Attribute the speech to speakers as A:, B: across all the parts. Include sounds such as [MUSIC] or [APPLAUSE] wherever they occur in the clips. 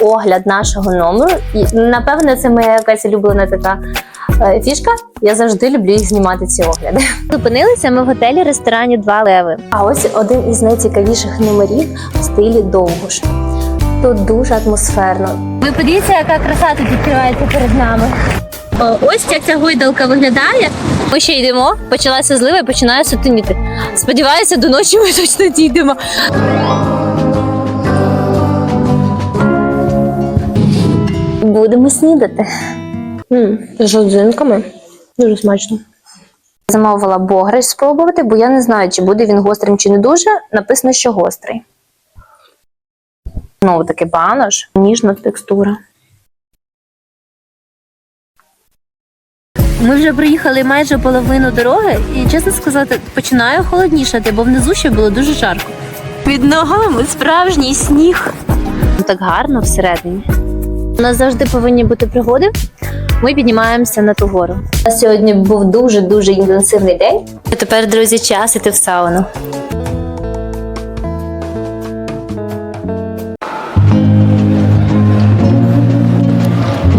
A: огляд нашого номеру. І напевне, це моя якась улюблена така е, фішка. Я завжди люблю їх знімати ці огляди. Зупинилися ми в готелі ресторані Два Леви. А ось один із найцікавіших номерів в стилі Довгуш. Тут дуже атмосферно. Ви подивіться, яка краса тут відкривається перед нами. Ось як ця гойдалка виглядає. Ми ще йдемо, почалася злива і починає сутеніти. Сподіваюся, до ночі ми точно дійдемо. Будемо снідати. м з родзинками. Дуже смачно. Замовила богрич спробувати, бо я не знаю, чи буде він гострим, чи не дуже. Написано, що гострий. Знову таки банош, ніжна текстура. Ми вже проїхали майже половину дороги, і чесно сказати, починаю холоднішати, бо внизу ще було дуже жарко. Під ногами справжній сніг. Так гарно всередині. У нас завжди повинні бути пригоди. Ми піднімаємося на ту гору. Сьогодні був дуже дуже інтенсивний день. Тепер, друзі, час іти в сауну.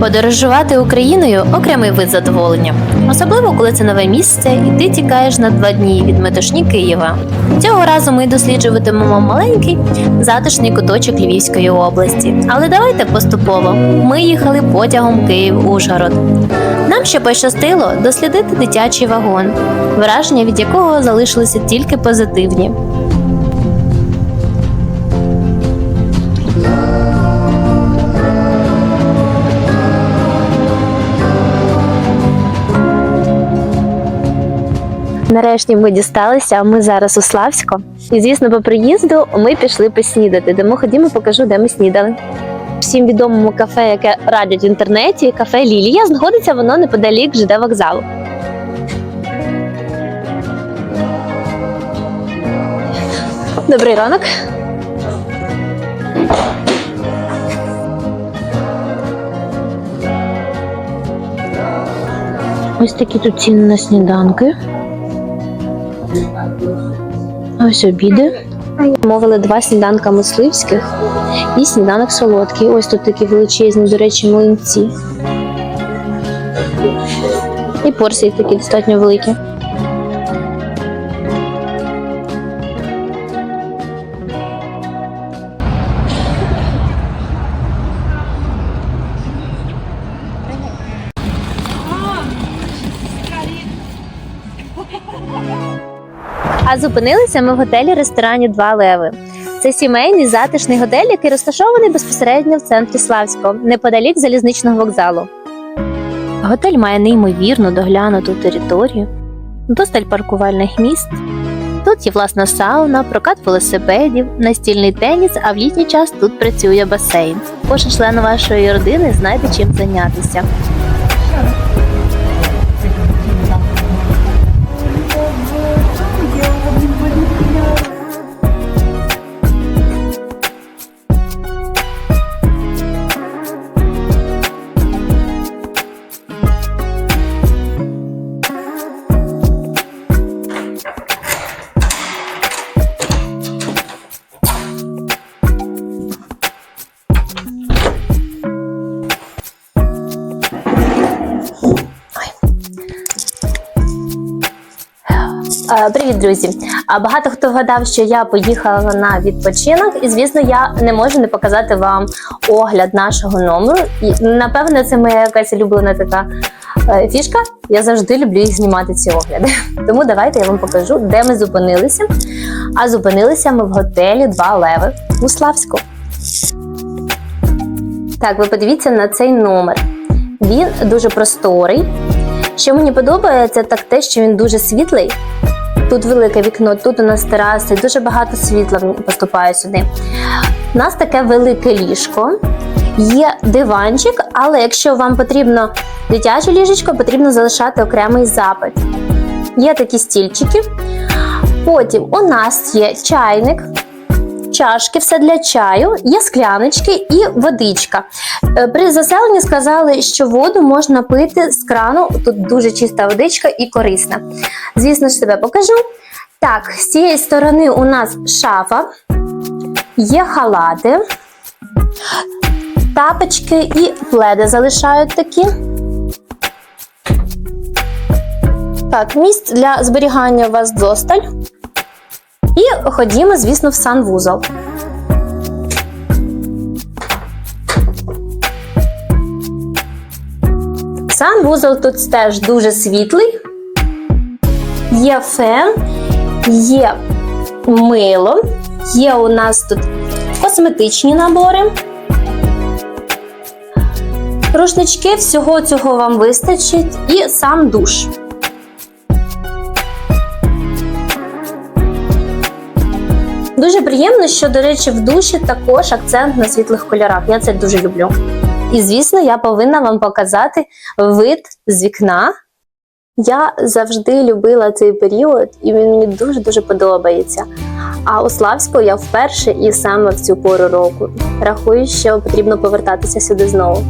A: Подорожувати Україною окремий вид задоволення, особливо коли це нове місце, і ти тікаєш на два дні від метушні Києва. Цього разу ми досліджуватимемо маленький затишний куточок Львівської області. Але давайте поступово. Ми їхали потягом Київ-Ужгород. Нам ще пощастило дослідити дитячий вагон, враження від якого залишилися тільки позитивні. Нарешті ми дісталися, а ми зараз у Славську. І звісно, по приїзду ми пішли поснідати. Тому ходімо, покажу, де ми снідали. Всім відомому кафе, яке радять в інтернеті, кафе Лілія, знаходиться воно неподалік ЖД вокзалу. Добрий ранок. Ось такі тут ціни на сніданки. Ось обіди. Мовили два сніданка мисливських і сніданок солодкий. Ось тут такі величезні, до речі, млинці. І порції такі достатньо великі. А зупинилися ми в готелі ресторані Два Леви. Це сімейний затишний готель, який розташований безпосередньо в центрі Славського, неподалік залізничного вокзалу. Готель має неймовірно доглянуту територію, досталь паркувальних місць. Тут є власна сауна, прокат велосипедів, настільний теніс, а в літній час тут працює басейн. Кожен член вашої родини знайде чим зайнятися. Друзі! А Багато хто вгадав, що я поїхала на відпочинок, і звісно, я не можу не показати вам огляд нашого номеру. І напевне, це моя якась улюблена така е, фішка. Я завжди люблю їх знімати ці огляди. [LAUGHS] Тому давайте я вам покажу, де ми зупинилися. А зупинилися ми в готелі Два Леви у Славську. Так, ви подивіться на цей номер. Він дуже просторий. Що мені подобається, так те, що він дуже світлий. Тут велике вікно, тут у нас тераси, дуже багато світла поступає сюди. У нас таке велике ліжко, є диванчик, але якщо вам потрібно дитяче ліжечко, потрібно залишати окремий запит. Є такі стільчики. Потім у нас є чайник, чашки, все для чаю, є скляночки і водичка. Е, При заселенні сказали, що воду можна пити з крану. Тут дуже чиста водичка і корисна. Звісно ж, себе покажу. Так, з цієї сторони у нас шафа, є халати. Тапочки і пледи залишають такі. Так, місць для зберігання у вас досталь. І ходімо, звісно, в санвузол. Санвузол тут теж дуже світлий. Є фен, є мило, є у нас тут косметичні набори. Рушнички, всього цього вам вистачить, і сам душ. Приємно, що, до речі, в душі також акцент на світлих кольорах. Я це дуже люблю. І, звісно, я повинна вам показати вид з вікна. Я завжди любила цей період, і він мені дуже-дуже подобається. А у Славську я вперше і саме в цю пору року. Рахую, що потрібно повертатися сюди знову.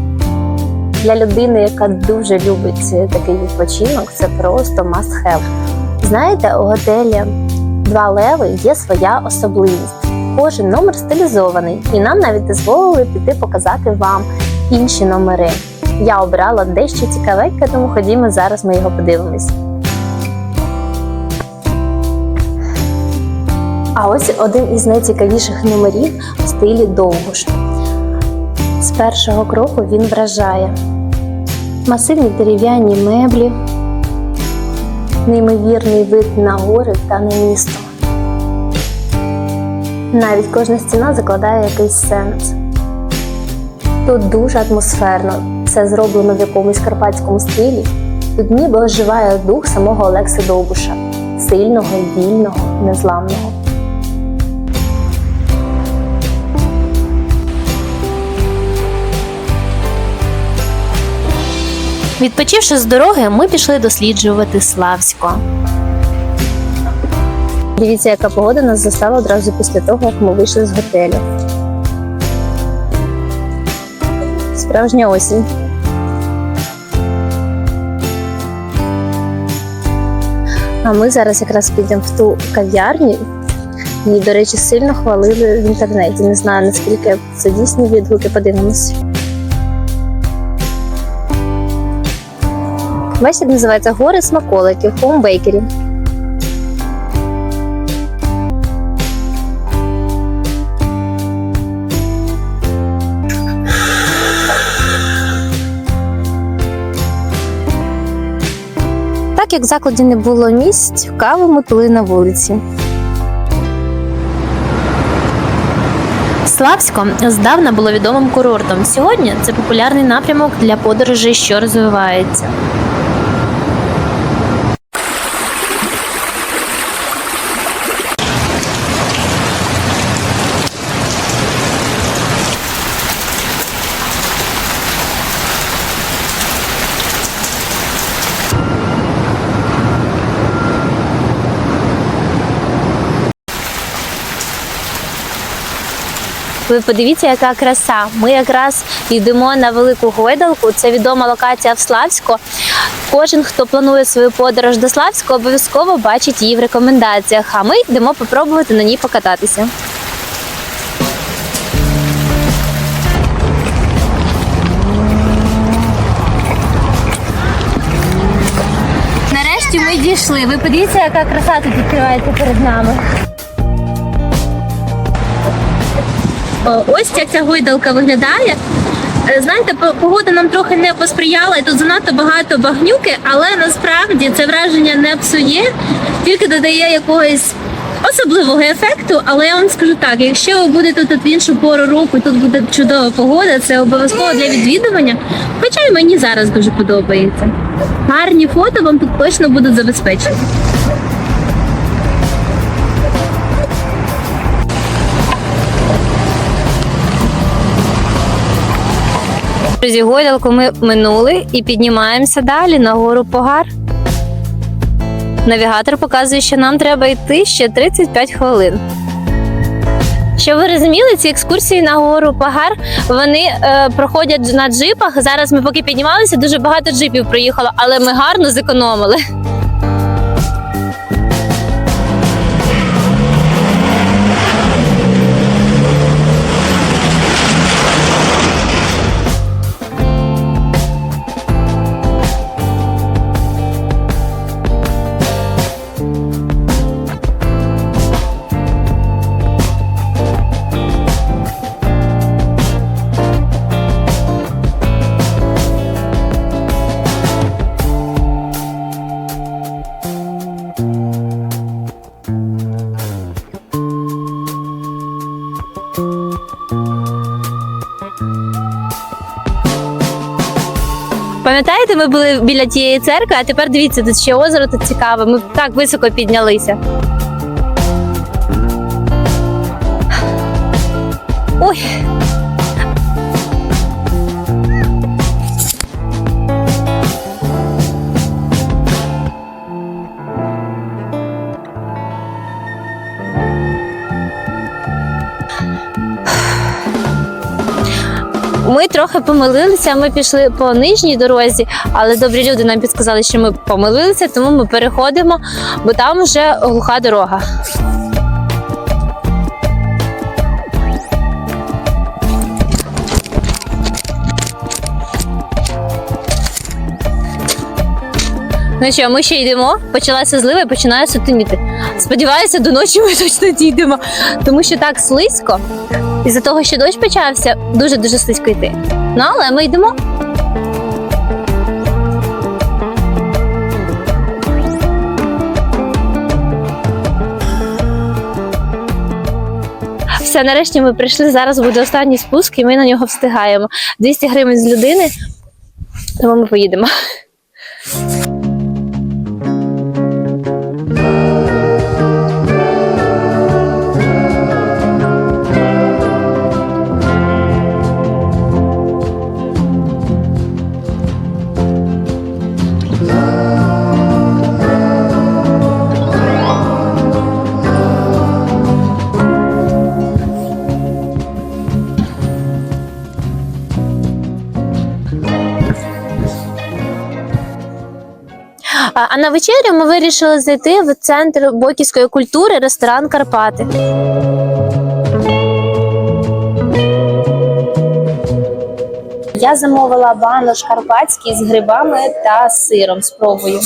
A: Для людини, яка дуже любить такий відпочинок, це просто must have. Знаєте, у готелі Два леви є своя особливість. Кожен номер стилізований, і нам навіть дозволили піти показати вам інші номери. Я обрала дещо цікавеньке, тому ходімо зараз ми його подивимось. А ось один із найцікавіших номерів в стилі Довгуш. З першого кроку він вражає масивні дерев'яні меблі, неймовірний вид на гори та на місто. Навіть кожна стіна закладає якийсь сенс. Тут дуже атмосферно, все зроблено в якомусь карпатському стилі. Тут ніби оживає дух самого Олекси Довбуша, сильного, вільного, незламного. Відпочивши з дороги, ми пішли досліджувати Славсько. Дивіться, яка погода нас застала одразу після того, як ми вийшли з готелю. Справжня осінь. А ми зараз якраз підемо в ту кав'ярню. Її, до речі, сильно хвалили в інтернеті. Не знаю, наскільки це дійсні відгуки, подивимось. Бачите, називається гори смаколиків Home Так як закладі не було місць, каву ми пили на вулиці. Славсько здавна було відомим курортом. Сьогодні це популярний напрямок для подорожей, що розвивається. Ви подивіться, яка краса. Ми якраз йдемо на велику гойдалку. Це відома локація в Славську. Кожен, хто планує свою подорож до Славського, обов'язково бачить її в рекомендаціях. А ми йдемо попробувати на ній покататися. Нарешті ми дійшли. Ви подивіться, яка краса тут відкривається перед нами. Ось як ця гойдалка виглядає. Е, Знаєте, погода нам трохи не посприяла, і тут занадто багато багнюки, але насправді це враження не псує, тільки додає якогось особливого ефекту. Але я вам скажу так: якщо ви будете тут в іншу пору року, тут буде чудова погода, це обов'язково для відвідування. Хоча й мені зараз дуже подобається. Гарні фото вам тут точно будуть забезпечені. Друзі, гойдалку ми минули і піднімаємося далі на гору Погар. Навігатор показує, що нам треба йти ще 35 хвилин. Щоб ви розуміли, ці екскурсії на гору Пагар вони е, проходять на джипах. Зараз ми поки піднімалися, дуже багато джипів приїхало, але ми гарно зекономили. Ми були біля тієї церкви, а тепер дивіться, тут ще озеро тут цікаве. Ми так високо піднялися. Помилилися. Ми пішли по нижній дорозі, але добрі люди нам підказали, що ми помилилися, тому ми переходимо, бо там вже глуха дорога. Ну що, ми ще йдемо. Почалася злива і починає сутеніти. Сподіваюся, до ночі ми точно дійдемо, тому що так слизько. Із-за того, що дощ почався, дуже дуже слизько йти. Ну, але ми йдемо. Все, нарешті ми прийшли. Зараз буде останній спуск, і ми на нього встигаємо. 200 гривень з людини, тому ми поїдемо. Вечерю ми вирішили зайти в центр бойківської культури, ресторан Карпати. Я замовила банош карпатський з грибами та сиром. Спробую.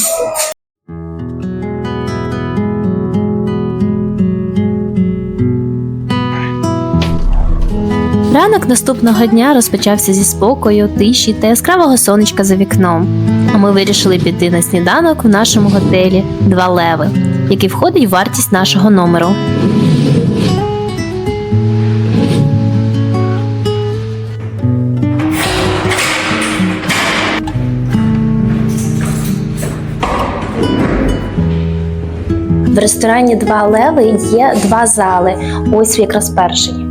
A: Ранок наступного дня розпочався зі спокою, тиші та яскравого сонечка за вікном. А ми вирішили піти на сніданок в нашому готелі Два леви, який входить в вартість нашого номеру. В ресторані Два леви є два зали. Ось якраз перший.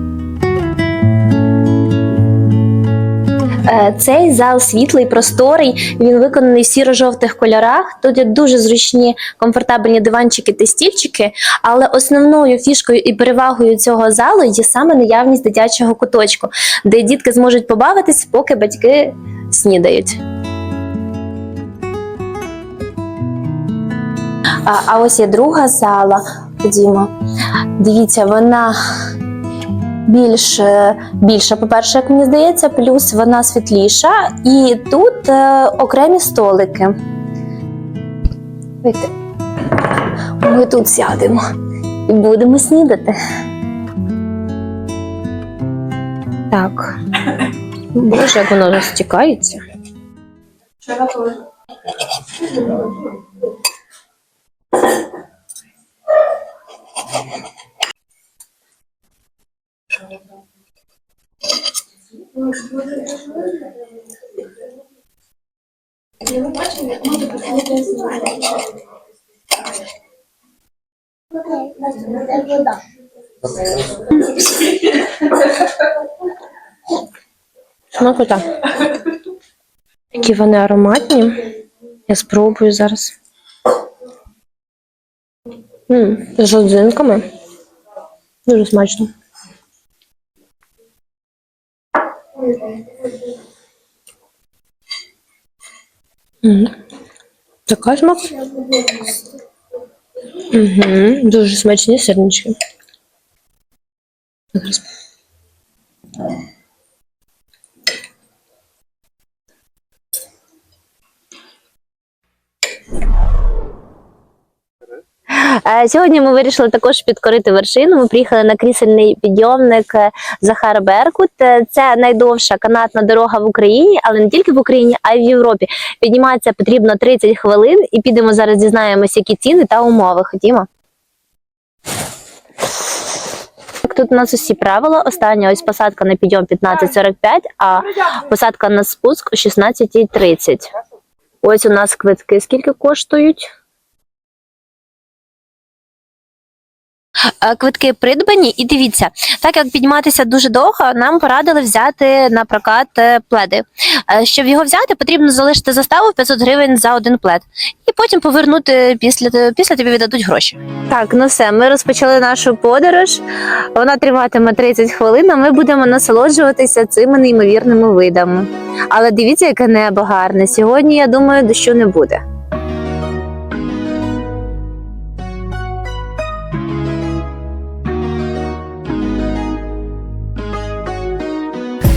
A: Цей зал світлий, просторий. Він виконаний в сіро-жовтих кольорах. Тут є дуже зручні, комфортабельні диванчики та стільчики. Але основною фішкою і перевагою цього залу є саме наявність дитячого куточку, де дітки зможуть побавитись, поки батьки снідають. А, а ось є друга зала. Ходімо. Дивіться, вона більш е, більша, по-перше, як мені здається, плюс вона світліша, і тут е, окремі столики. Вийти. Ми тут сядемо і будемо снідати. Так. Боже, як воно розтікається. Смакота. Які вони ароматні. Я спробую зараз. м з родзинками. Дуже смачно. М, Така смак. Угу, дуже смачні сирнички. Сьогодні ми вирішили також підкорити вершину. Ми приїхали на крісельний підйомник е, Захар Беркут. Е, Це найдовша канатна дорога в Україні, але не тільки в Україні, а й в Європі. Підніматися потрібно 30 хвилин, і підемо зараз дізнаємося, які ціни та умови. Ходімо. Тут у нас усі правила. Остання ось посадка на підйом 15.45, а посадка на спуск о 16.30. Ось у нас квитки скільки коштують. Квитки придбані, і дивіться, так як підніматися дуже довго, нам порадили взяти на прокат е, пледи. Е, Щоб його взяти, потрібно залишити заставу 500 гривень за один плед, і потім повернути після після тобі віддадуть гроші. Так, ну все, ми розпочали нашу подорож. Вона триватиме 30 хвилин. а Ми будемо насолоджуватися цими неймовірними видами. Але дивіться, яке небо гарне. Сьогодні, я думаю, дощу не буде.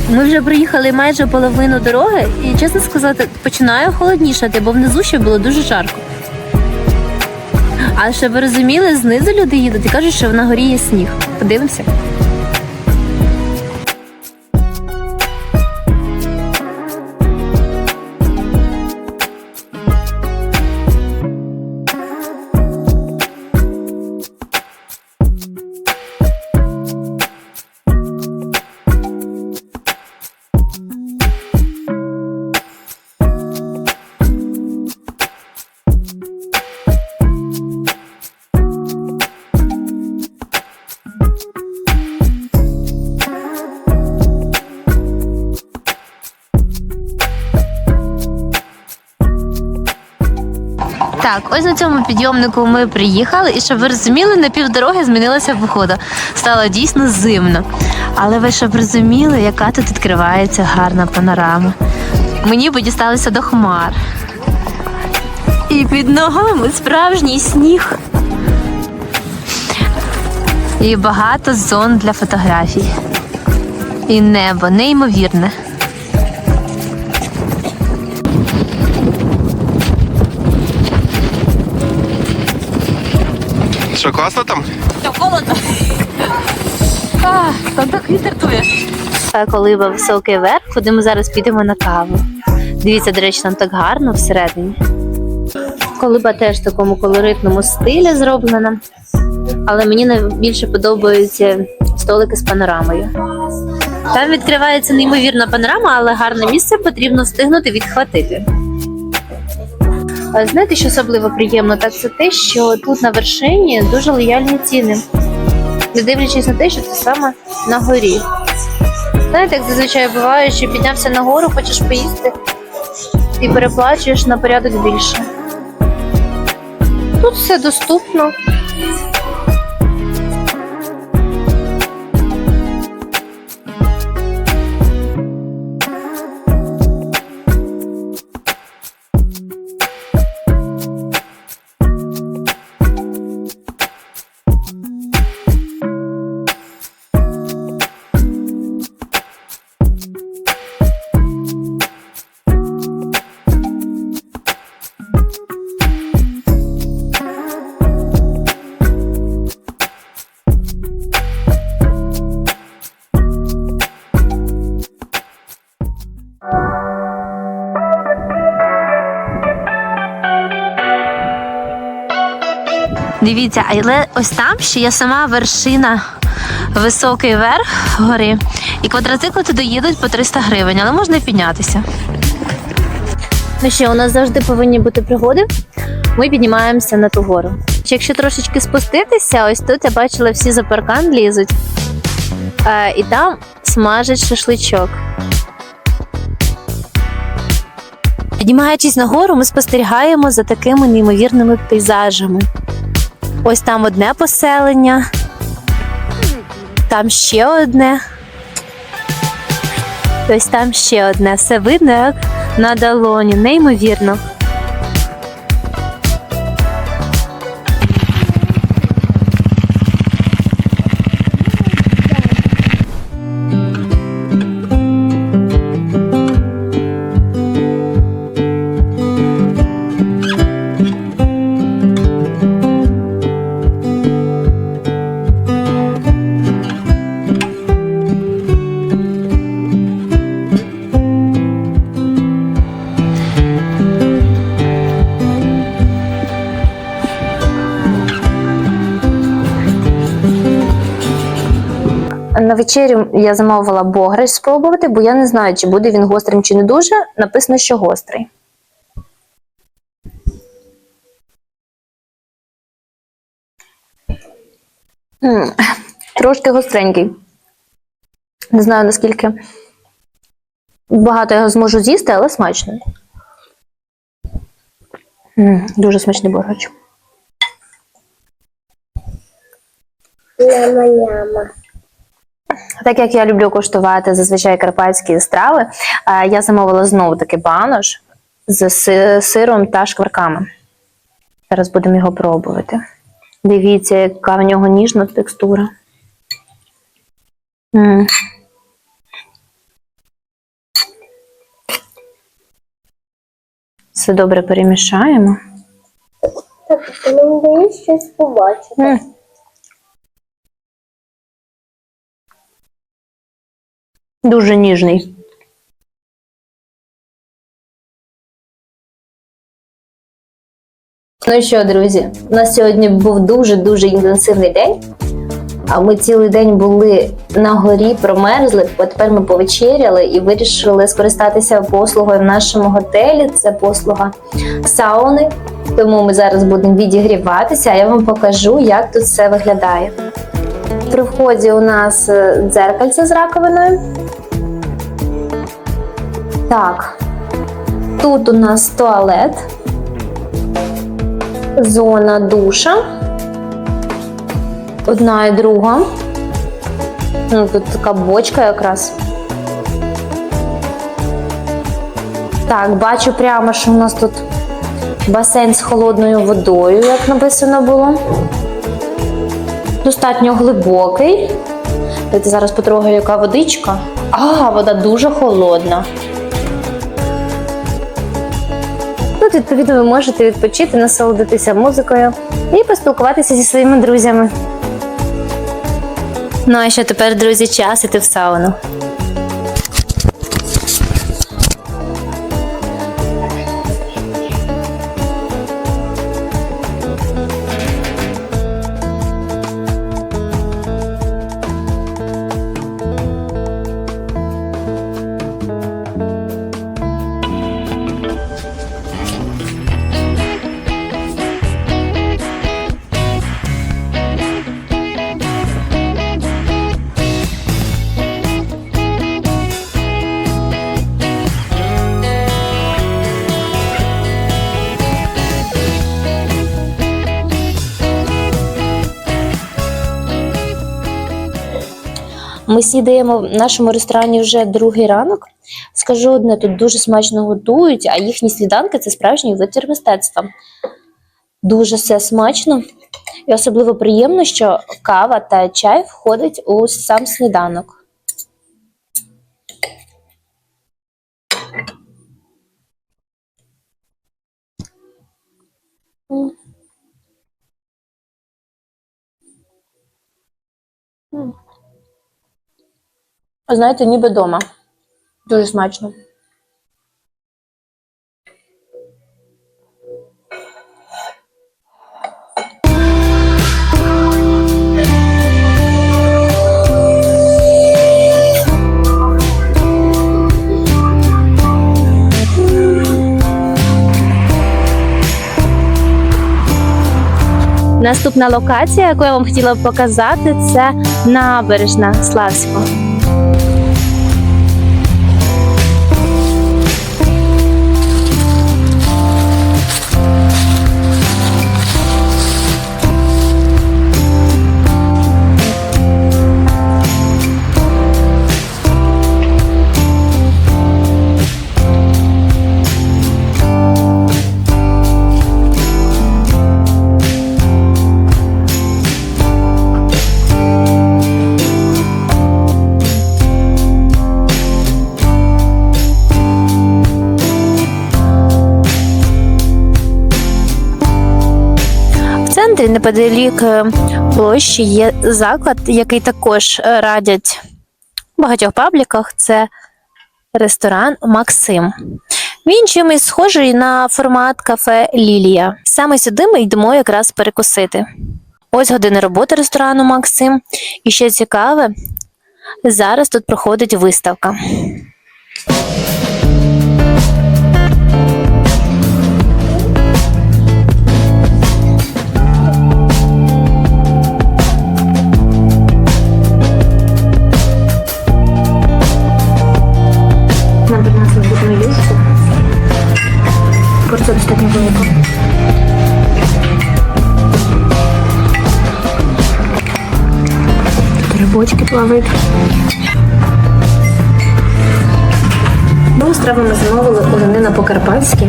A: Ми вже проїхали майже половину дороги, і чесно сказати, починає холоднішати, бо внизу ще було дуже жарко. А щоб ви розуміли, знизу люди їдуть і кажуть, що на горі є сніг. Подивимося. Так, ось на цьому підйомнику ми приїхали, і щоб ви розуміли, на півдороги змінилася погода. Стало дійсно зимно. Але ви щоб розуміли, яка тут відкривається гарна панорама. Мені би дісталося до хмар. І під ногами справжній сніг. І багато зон для фотографій. І небо неймовірне.
B: Що, класно там?
A: холодно. Там так вітер тує. Колиба високий верх, куди ми зараз підемо на каву. Дивіться, до речі, там так гарно всередині. Колиба теж в такому колоритному стилі зроблена. Але мені найбільше подобаються столики з панорамою. Там відкривається неймовірна панорама, але гарне місце потрібно встигнути відхватити. Знаєте, що особливо приємно, так це те, що тут на вершині дуже лояльні ціни, не дивлячись на те, що це саме на горі. Знаєте, як зазвичай буває, що піднявся на гору, хочеш поїсти і переплачуєш на порядок більше. Тут все доступно. Дивіться, але ось там ще є сама вершина, високий верх гори. І квадроцикли туди їдуть по 300 гривень, але можна і піднятися. Ну що, у нас завжди повинні бути пригоди. Ми піднімаємося на ту гору. Якщо трошечки спуститися, ось тут я бачила, всі за паркан лізуть. Е, і там смажать шашличок. Піднімаючись на гору, ми спостерігаємо за такими неймовірними пейзажами. Ось там одне поселення, там ще одне. Ось там ще одне. Все видно, як на долоні. Неймовірно. На вечерю я замовила бограч спробувати, бо я не знаю, чи буде він гострим чи не дуже. Написано, що гострий. Трошки гостренький. Не знаю, наскільки багато його зможу з'їсти, але смачно. М, Дуже смачний бограч.
B: Ляма-ляма.
A: Так як я люблю куштувати зазвичай карпатські страви, е, я замовила знову таки банош з сиром та шкварками. Зараз будемо його пробувати. Дивіться, яка в нього ніжна текстура. М. Все добре перемішаємо.
B: Так, ти мені даєш щось побачити.
A: Дуже ніжний. Ну що, друзі, у нас сьогодні був дуже-дуже інтенсивний день. А ми цілий день були на горі, промерзли. От тепер ми повечеряли і вирішили скористатися послугою в нашому готелі. Це послуга сауни. Тому ми зараз будемо відігріватися, а я вам покажу, як тут все виглядає. При вході у нас е, дзеркальце з раковиною. Так, тут у нас туалет, зона душа. Одна і друга. Ну, тут така бочка якраз. Так, бачу прямо, що у нас тут басейн з холодною водою, як написано було. Достатньо глибокий. Дайте зараз потрогаю, яка водичка. А, вода дуже холодна. Тут, відповідно, ви можете відпочити, насолодитися музикою і поспілкуватися зі своїми друзями. Ну а що тепер, друзі, час іти в сауну. Ми снідаємо в нашому ресторані вже другий ранок. Скажу одне, тут дуже смачно готують, а їхні сніданки це справжній витвір мистецтва. Дуже все смачно. І особливо приємно, що кава та чай входить у сам сніданок. Знаєте, ніби вдома. Дуже смачно. Наступна локація, яку я вам хотіла показати, це набережна Славського. Неподалік е, площі є заклад, який також е, радять в багатьох пабліках. Це ресторан Максим. Він чимось схожий на формат кафе Лілія. Саме сюди ми йдемо якраз перекусити. Ось години роботи ресторану Максим. І ще цікаве, Зараз тут проходить виставка. Плавають. Другу страву ми замовили оленина по-карпатськи.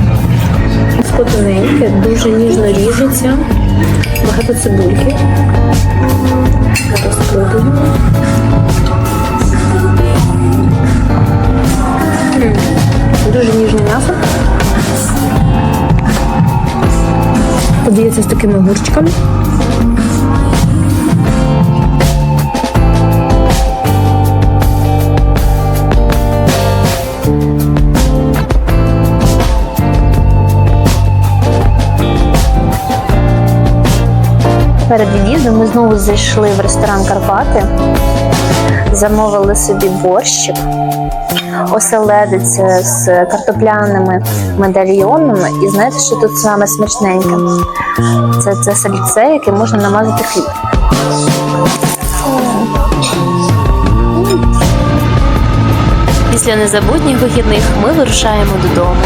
A: Скотиненьке, дуже ніжно ріжеться. Багато цибульки. Зараз спробуємо. Дуже ніжне м'ясо. Подається з такими огурчиками. Знову зайшли в ресторан Карпати, замовили собі борщик, оселедець з картопляними медальйонами. І знаєте, що тут саме смачненьке? Це, це сальце, яке можна намазати хліб. Після незабутніх вихідних ми вирушаємо додому.